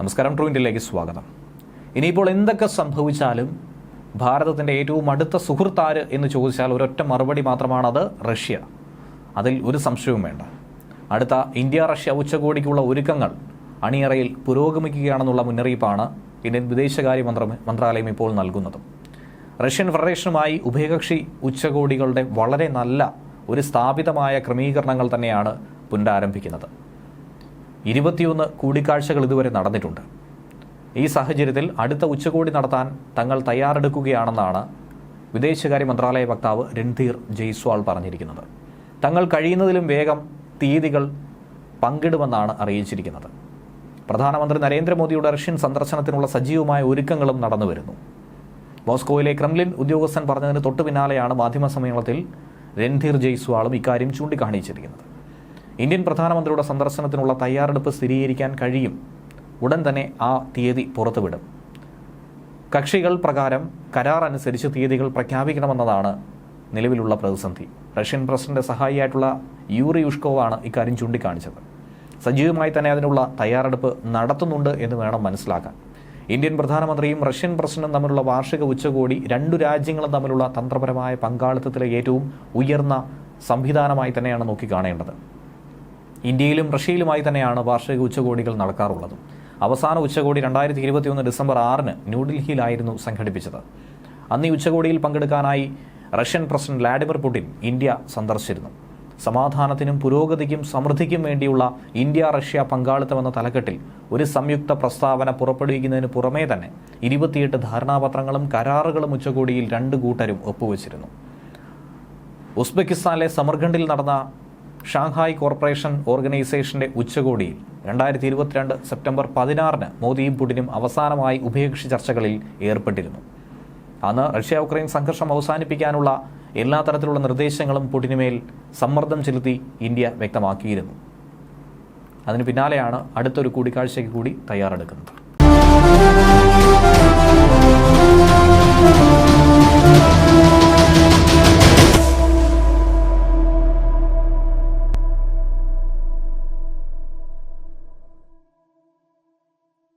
നമസ്കാരം ട്രൂ ഇന്ത്യയിലേക്ക് സ്വാഗതം. ഇനിയിപ്പോൾ എന്തൊക്കെ സംഭവിച്ചാലും ഭാരതത്തിന്റെ ഏറ്റവും അടുത്ത സുഹൃത്താര് എന്ന് ചോദിച്ചാൽ ഒരൊറ്റ മറുപടി മാത്രമാണത് റഷ്യ. അതിൽ ഒരു സംശയവും വേണ്ട. അടുത്ത ഇന്ത്യ റഷ്യ ഉച്ചകോടിക്കുള്ള ഒരുക്കങ്ങൾ അണിയറയിൽ പുരോഗമിക്കുകയാണെന്നുള്ള മുന്നറിയിപ്പാണ് ഇന്ത്യൻ വിദേശകാര്യ മന്ത്ര മന്ത്രാലയം ഇപ്പോൾ നൽകുന്നത്. റഷ്യൻ ഫെഡറേഷനുമായി ഉഭയകക്ഷി ഉച്ചകോടികളുടെ വളരെ നല്ല ഒരു സ്ഥാപിതമായ ക്രമീകരണങ്ങൾ തന്നെയാണ് പുനരാരംഭിക്കുന്നത്. ഇരുപത്തിയൊന്ന് കൂടിക്കാഴ്ചകൾ ഇതുവരെ നടന്നിട്ടുണ്ട്. ഈ സാഹചര്യത്തിൽ അടുത്ത ഉച്ചകോടി നടത്താൻ തങ്ങൾ തയ്യാറെടുക്കുകയാണെന്നാണ് വിദേശകാര്യ മന്ത്രാലയ വക്താവ് രൺധീർ ജയ്സ്വാൾ പറഞ്ഞിരിക്കുന്നത്. തങ്ങൾ കഴിയുന്നതിലും വേഗം തീയതികൾ പങ്കിടുമെന്നാണ് അറിയിച്ചിരിക്കുന്നത്. പ്രധാനമന്ത്രി നരേന്ദ്രമോദിയുടെ റഷ്യൻ സന്ദർശനത്തിനുള്ള സജീവമായ ഒരുക്കങ്ങളും നടന്നു വരുന്നു. മോസ്കോയിലെ ക്രെംലിൻ ഉദ്യോഗസ്ഥൻ പറഞ്ഞതിന് തൊട്ടു പിന്നാലെയാണ് മാധ്യമ സമ്മേളനത്തിൽ രൺധീർ ജയ്സ്വാളും ഇക്കാര്യം ചൂണ്ടിക്കാണിച്ചിരിക്കുന്നത്. ഇന്ത്യൻ പ്രധാനമന്ത്രിയുടെ സന്ദർശനത്തിനുള്ള തയ്യാറെടുപ്പ് സ്ഥിരീകരിക്കാൻ കഴിയും. ഉടൻ തന്നെ ആ തീയതി പുറത്തുവിടും. കക്ഷികൾ പ്രകാരം കരാർ അനുസരിച്ച് തീയതികൾ പ്രഖ്യാപിക്കണമെന്നതാണ് നിലവിലുള്ള പ്രതിസന്ധി. റഷ്യൻ പ്രസിഡന്റ് സഹായിയായിട്ടുള്ള യൂറി യുഷ്കോവാണ് ഇക്കാര്യം ചൂണ്ടിക്കാണിച്ചത്. സജീവമായി തന്നെ അതിനുള്ള തയ്യാറെടുപ്പ് നടത്തുന്നുണ്ട് എന്ന് വേണം മനസ്സിലാക്കാൻ. ഇന്ത്യൻ പ്രധാനമന്ത്രിയും റഷ്യൻ പ്രസിഡന്റും തമ്മിലുള്ള വാർഷിക ഉച്ചകോടി രണ്ടു രാജ്യങ്ങളും തമ്മിലുള്ള തന്ത്രപരമായ പങ്കാളിത്തത്തിലെ ഏറ്റവും ഉയർന്ന സംവിധാനമായി തന്നെയാണ് നോക്കിക്കാണേണ്ടത് ഇന്ത്യയിലും റഷ്യയിലുമായി തന്നെയാണ് വാർഷിക ഉച്ചകോടികൾ നടക്കാറുള്ളത്. അവസാന ഉച്ചകോടി രണ്ടായിരത്തി ഇരുപത്തിയൊന്ന് ഡിസംബർ ആറിന് ന്യൂഡൽഹിയിലായിരുന്നു സംഘടിപ്പിച്ചത്. അന്ന് ഈ ഉച്ചകോടിയിൽ പങ്കെടുക്കാനായി Russian president Vladimir Putin India സന്ദർശിച്ചിരുന്നു. സമാധാനത്തിനും പുരോഗതിക്കും സമൃദ്ധിക്കും വേണ്ടിയുള്ള ഇന്ത്യ റഷ്യ പങ്കാളിത്തമെന്ന തലക്കെട്ടിൽ ഒരു സംയുക്ത പ്രസ്താവന പുറപ്പെടുവിക്കുന്നതിന് പുറമേ തന്നെ ഇരുപത്തിയെട്ട് ധാരണാപത്രങ്ങളും കരാറുകളും ഉച്ചകോടിയിൽ രണ്ട് കൂട്ടരും ഒപ്പുവച്ചിരുന്നു. ഉസ്ബെക്കിസ്ഥാനിലെ സമർഖണ്ഡിൽ നടന്ന ഷാങ്ഹായ് കോർപ്പറേഷൻ ഓർഗനൈസേഷന്റെ ഉച്ചകോടിയിൽ രണ്ടായിരത്തി ഇരുപത്തിരണ്ട് സെപ്റ്റംബർ പതിനാറിന് മോദിയും പുടിനും അവസാനമായി ഉഭയകക്ഷി ചർച്ചകളിൽ ഏർപ്പെട്ടിരുന്നു. അന്ന് റഷ്യ ഉക്രൈൻ സംഘർഷം അവസാനിപ്പിക്കാനുള്ള എല്ലാ തരത്തിലുള്ള നിർദ്ദേശങ്ങളും പുടിനുമേൽ സമ്മർദ്ദം ചെലുത്തി ഇന്ത്യ വ്യക്തമാക്കിയിരുന്നു. അതിന് പിന്നാലെയാണ് അടുത്തൊരു കൂടിക്കാഴ്ചയ്ക്ക് കൂടി തയ്യാറെടുക്കുന്നത്.